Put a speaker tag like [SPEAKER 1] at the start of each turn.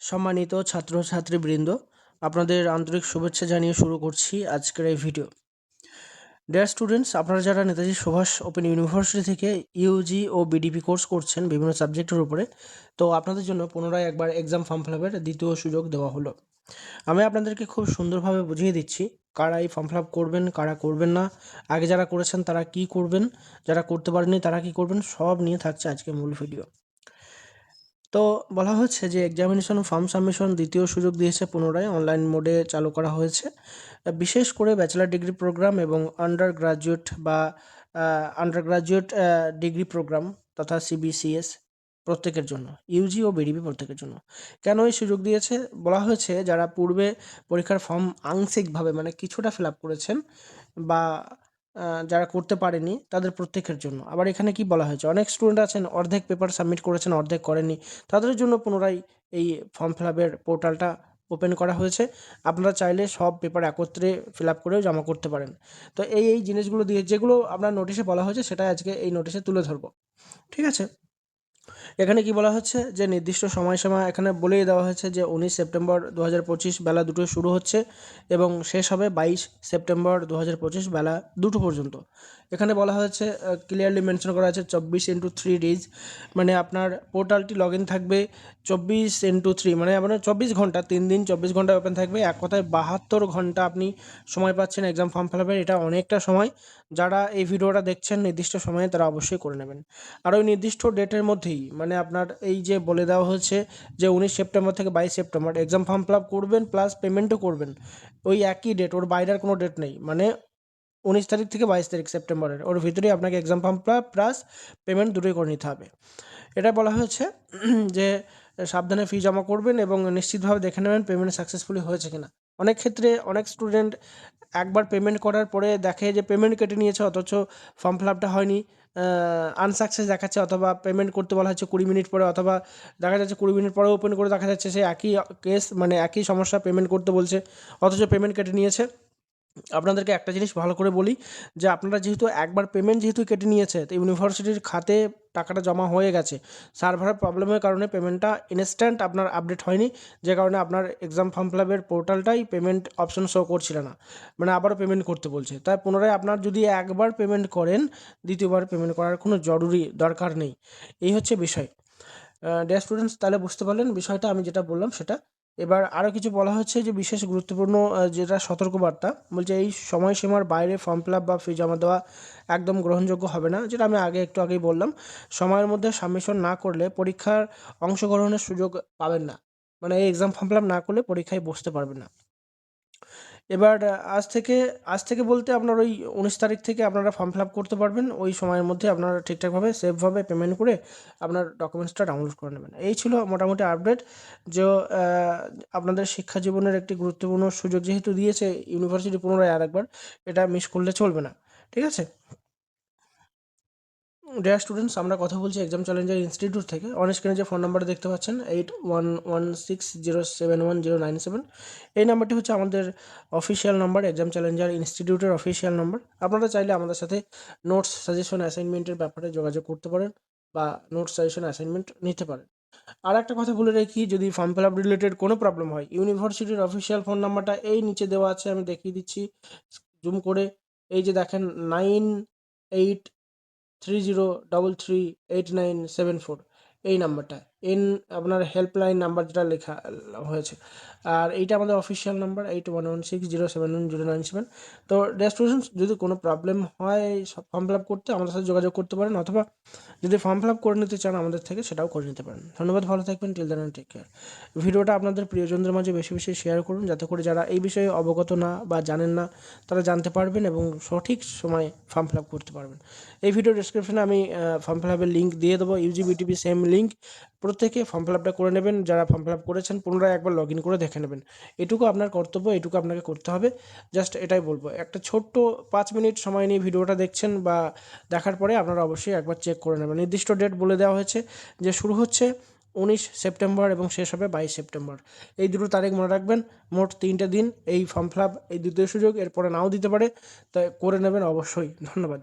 [SPEAKER 1] সম্মানিত ছাত্রছাত্রীবৃন্দ, আপনাদের আন্তরিক শুভেচ্ছা জানিয়ে শুরু করছি আজকের এই ভিডিও। ডিয়ার স্টুডেন্টস আপনারা যারা নেতাজি সুভাষ ওপেন ইউনিভার্সিটি থেকে ইউজি ও বিডিপি কোর্স করছেন বিভিন্ন সাবজেক্টের উপরে, তো আপনাদের জন্য পুনরায় একবার এক্সাম ফর্ম ফিল আপের দ্বিতীয় সুযোগ দেওয়া হলো। আমি আপনাদেরকে খুব সুন্দরভাবে বুঝিয়ে দিচ্ছি কারা এই ফর্ম ফিল আপ করবেন, কারা করবেন না, আগে যারা করেছেন তারা কি করবেন, যারা করতে পারেননি তারা কি করবেন, সব নিয়ে থাকছে আজকে মূল ভিডিও। তো বলা হচ্ছে যে এক্সামিনেশন ফর্ম সাবমিশন দ্বিতীয় সুযোগ দিয়েছে পুনরায় অনলাইন মোডে চালু করা হয়েছে। বিশেষ করে ব্যাচেলার ডিগ্রি প্রোগ্রাম এবং আন্ডার গ্রাজুয়েট বা আন্ডার গ্রাজুয়েট ডিগ্রি প্রোগ্রাম তথা সিবিসিএস প্রত্যেকের জন্য ইউজি ও বিডিপি প্রত্যেকের জন্য। কেন এই সুযোগ দিয়েছে? বলা হয়েছে যারা পূর্বে পরীক্ষার ফর্ম আংশিকভাবে মানে কিছুটা ফিল আপ করেছেন বা যারা করতে পারেনি তাদের প্রত্যেকের জন্য। আবার এখানে কি বলা হয়েছে? অনেক স্টুডেন্ট আছেন, অর্ধেক পেপার সাবমিট করেছেন, অর্ধেক করেনি তাদের জন্য পুনরায় এই ফর্ম ফিল আপের পোর্টালটা ওপেন করা হয়েছে। আপনারা চাইলে সব পেপার একত্রে ফিল আপ করেও জমা করতে পারেন। তো এই এই জিনিসগুলো দিয়ে যেগুলো আপনার নোটিশে বলা হয়েছে সেটা আজকে এই নোটিশে তুলে ধরবো। ঠিক আছে? এখানে কি বলা হচ্ছে? যে নির্দিষ্ট সময়সীমা এখানে বলেই দেওয়া হয়েছে যে উনিশ সেপ্টেম্বর দু হাজার পঁচিশ বেলা দুটো শুরু হচ্ছে এবং শেষ হবে বাইশ সেপ্টেম্বর দু হাজার পঁচিশ বেলা দুটো পর্যন্ত। এখানে বলা হয়েছে ক্লিয়ারলি মেনশন করা আছে চব্বিশ ইন্টু থ্রি ডেজ মানে আপনার পোর্টালটি লগ ইন থাকবে চব্বিশ ইন্টু থ্রি মানে আপনার চব্বিশ ঘণ্টা, তিন দিন চব্বিশ ঘণ্টা ওপেন থাকবে। এক কথায় বাহাত্তর ঘণ্টা আপনি সময় পাচ্ছেন এক্সাম ফর্ম ফিল আপের এটা অনেকটা সময়। যারা এই ভিডিওটা দেখছেন নির্দিষ্ট সময়ে তারা অবশ্যই করে নেবেন। আর ওই নির্দিষ্ট ডেটের মধ্যেই মানে আপনার এই যে বলে দেওয়া হয়েছে যে উনিশ সেপ্টেম্বর থেকে বাইশ September exam form fill up করবেন প্লাস পেমেন্টও করবেন, ওই একই ডেট ওর বাইরের কোনো ডেট নেই মানে উনিশ তারিখ থেকে বাইশ তারিখ সেপ্টেম্বরের, ওর ভিতরেই আপনাকে exam form fill plus payment দুটোই করে নিতে হবে। এটা বলা হয়েছে যে সাবধানে ফি জমা করবেন এবং নিশ্চিতভাবে দেখে নেবেন পেমেন্ট সাকসেসফুলি হয়েছে কিনা। অনেক ক্ষেত্রে অনেক স্টুডেন্ট একবার পেমেন্ট করার পরে দেখে যে পেমেন্ট কেটে নিয়েছে, অথচ ফর্ম ফিল আপটা হয়নি আনসাকসেস দেখাচ্ছে, অথবা পেমেন্ট করতে বলা হচ্ছে কুড়ি মিনিট পরে, অথবা দেখা যাচ্ছে কুড়ি মিনিট পরে ওপেন করে দেখা যাচ্ছে সে একই কেস মানে একই সমস্যা পেমেন্ট করতে বলছে, অথচ পেমেন্ট কেটে নিয়েছে। আপনাদেরকে একটা জিনিস ভালো করে বলি, যে আপনারা যেহেতু একবার পেমেন্ট যেহেতু কেটে নিয়েছে, তো ইউনিভার্সিটির খাতে টাকাটা জমা হয়ে গেছে। সার্ভারের প্রবলেমের কারণে পেমেন্টটা ইনস্ট্যান্ট আপনার আপডেট হয়নি, যে কারণে আপনার এক্সাম ফর্ম ফিল আপের পোর্টালটাই পেমেন্ট অপশন শো করছিল না। মানে আবারও পেমেন্ট করতে বলছে। তাই পুনরায় আপনার যদি একবার পেমেন্ট করেন, দ্বিতীয়বার পেমেন্ট করার কোনো জরুরি দরকার নেই। এই হচ্ছে বিষয়। ডিয়ার স্টুডেন্টস তাহলে বুঝতে পারলেন বিষয়টা, আমি যেটা বললাম সেটা এবার আরও কিছু বলা হচ্ছে যে বিশেষ গুরুত্বপূর্ণ যেটা সতর্কবার্তা। বলছে এই সময়সীমার বাইরে ফর্ম ফিল আপ বা ফি জমা দেওয়া একদম গ্রহণযোগ্য হবে না, যেটা আমি আগে একটু আগেই বললাম। সময়ের মধ্যে সাবমিশন না করলে পরীক্ষার অংশগ্রহণের সুযোগ পাবেন না। মানে এই এক্সাম ফর্ম ফিল আপ না করলে পরীক্ষায় বসতে পারবেন না। এবার আজ থেকে আজ থেকে বলতে আপনার ওই উনিশ তারিখ থেকে আপনারা ফর্ম ফিল আপ করতে পারবেন। ওই সময়ের মধ্যে আপনারা ঠিকঠাকভাবে সেফভাবে পেমেন্ট করে আপনার ডকুমেন্টসটা ডাউনলোড করে নেবেন। এই ছিল মোটামুটি আপডেট যে আপনাদের শিক্ষা জীবনের একটি গুরুত্বপূর্ণ সুযোগ যেহেতু দিয়েছে ইউনিভার্সিটি পুনরায় আর একবার এটা মিস করলে চলবে না। ঠিক আছে? ডিয়ার স্টুডেন্টস আমরা কথা বলছি এক্সাম চ্যালেঞ্জার ইনস্টিটিউট থেকে। অন স্ক্রিনে যে ফোন নাম্বারটা দেখতে পাচ্ছেন eight one one six zero seven one zero nine seven এই নাম্বারটি হচ্ছে আমাদের অফিসিয়াল নাম্বার এক্সাম চ্যালেঞ্জার ইনস্টিটিউটের অফিসিয়াল নাম্বার আপনারা চাইলে আমাদের সাথে নোটস সাজেশন অ্যাসাইনমেন্টের ব্যাপারে যোগাযোগ করতে পারেন বা নোটস সাজেশন অ্যাসাইনমেন্ট নিতে পারেন। আর একটা কথা বলে রাখি, যদি ফর্ম ফিল আপ রিলেটেড কোনো প্রবলেম হয় ইউনিভার্সিটির অফিসিয়াল ফোন নাম্বারটা এই নিচে দেওয়া আছে, আমি দেখিয়ে দিচ্ছি। জুম করে, এই যে দেখেন nine eight three zero double three eight nine seven four এই নাম্বারটা এন আপনার হেল্পলাইন নাম্বার যেটা লেখা, হয়েছে। আর এইটা আমাদের official number eight one one six zero seven one zero nine seven তো স্টুডেন্টস যদি কোনো প্রবলেম হয় ফর্ম ফিল আপ করতে আমাদের সাথে যোগাযোগ করতে পারেন, অথবা যদি ফর্ম ফিল আপ করে নিতে চান আমাদের থেকে, সেটাও করে নিতে পারেন। ধন্যবাদ, ভালো থাকবেন টিল দেন টেক কেয়ার ভিডিওটা আপনাদের প্রিয়জনদের মাঝে বেশি বেশি শেয়ার করুন, যাতে করে যারা এই বিষয়ে অবগত না বা জানেন না, তারা জানতে পারবেন এবং সঠিক সময়ে ফর্ম ফিল আপ করতে পারবেন। এই ভিডিও ডিসক্রিপশনে আমি ফর্ম ফিল আপের লিঙ্ক দিয়ে দেবো ইউজিবিটিপি সেম লিঙ্ক প্রত্যেকে ফর্ম ফিল আপটা করে নেবেন। যারা ফর্ম ফিল আপ করেছেন, পুনরায় একবার লগ ইন করে দেখে নেবেন। এটুকু আপনার কর্তব্য, এটুকু আপনাকে করতে হবে। জাস্ট এটাই বলব। একটা ছোট্ট পাঁচ মিনিট সময় নিয়ে ভিডিওটা দেখছেন বা দেখার পরে আপনারা অবশ্যই একবার চেক করে নেবেন। নির্দিষ্ট ডেট বলে দেওয়া হয়েছে যে শুরু হচ্ছে উনিশ সেপ্টেম্বর এবং শেষ হবে বাইশ সেপ্টেম্বর। এই দুটো তারিখ মনে রাখবেন। মোট তিনটে দিন এই ফর্ম ফিল আপ এই দ্বিতীয় সুযোগ, এরপরে নাও দিতে পারে। তাই করে নেবেন অবশ্যই। ধন্যবাদ।